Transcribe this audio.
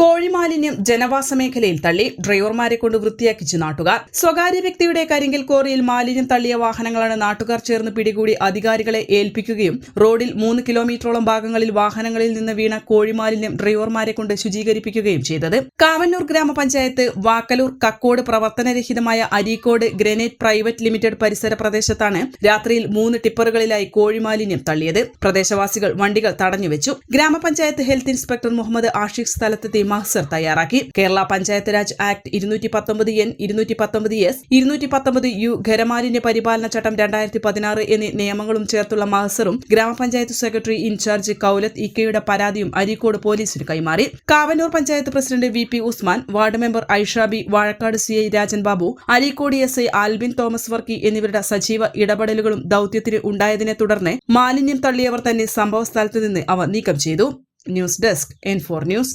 കോഴിമാലിന്യം ജനവാസ മേഖലയിൽ തള്ളി ഡ്രൈവർമാരെ കൊണ്ട് വൃത്തിയാക്കിച്ചു നാട്ടുകാർ. സ്വകാര്യ വ്യക്തിയുടെ കരിങ്കൽ കോറിയിൽ മാലിന്യം തള്ളിയ വാഹനങ്ങളാണ് നാട്ടുകാർ ചേർന്ന് പിടികൂടി അധികാരികളെ ഏൽപ്പിക്കുകയും റോഡിൽ മൂന്ന് കിലോമീറ്ററോളം ഭാഗങ്ങളിൽ വാഹനങ്ങളിൽ നിന്ന് വീണ കോഴിമാലിന്യം ഡ്രൈവർമാരെ കൊണ്ട് ശുചീകരിപ്പിക്കുകയും ചെയ്തത്. കാവന്നൂർ ഗ്രാമപഞ്ചായത്ത് വാക്കലൂർ കക്കോട് പ്രവർത്തനരഹിതമായ അരീക്കോട് ഗ്രനേറ്റ് പ്രൈവറ്റ് ലിമിറ്റഡ് പരിസര പ്രദേശത്താണ് രാത്രിയിൽ മൂന്ന് ടിപ്പറുകളിലായി കോഴിമാലിന്യം തള്ളിയത്. പ്രദേശവാസികൾ വണ്ടികൾ തടഞ്ഞുവെച്ചു. ഗ്രാമപഞ്ചായത്ത് ഹെൽത്ത് ഇൻസ്പെക്ടർ മുഹമ്മദ് ആഷിഖ് സ്ഥലത്തെത്തി മഹ്സർ തയ്യാറാക്കി. കേരള പഞ്ചായത്ത് രാജ് ആക്ട് ഇരുന്നൂറ്റി പത്തൊമ്പത് എൻ ഇരുന്നൂറ്റി പത്തൊമ്പത് എസ് ഇരുന്നൂറ്റി പത്തൊമ്പത് യു ഖരമാലിന്യ പരിപാലന ചട്ടം രണ്ടായിരത്തി പതിനാറ് എന്നീ നിയമങ്ങളും ചേർത്തുള്ള മഹസറും ഗ്രാമപഞ്ചായത്ത് സെക്രട്ടറി ഇൻചാർജ് കൌലത്ത് ഇക്കയുടെ പരാതിയും അരീക്കോട് പോലീസിന് കൈമാറി. Kavanoor panchayat president V P Usman ward member Aishabi Vazhakkad C I Rajan Babu Areekode S I Albin Thomas Varkey എന്നിവരുടെ സജീവ ഇടപെടലുകളും ദൌത്യത്തിന് ഉണ്ടായതിനെ തുടർന്ന് മാലിന്യം തള്ളിയവർ തന്നെ സംഭവ സ്ഥലത്ത് നിന്ന് അവ നീക്കം ചെയ്തു. News desk N four news.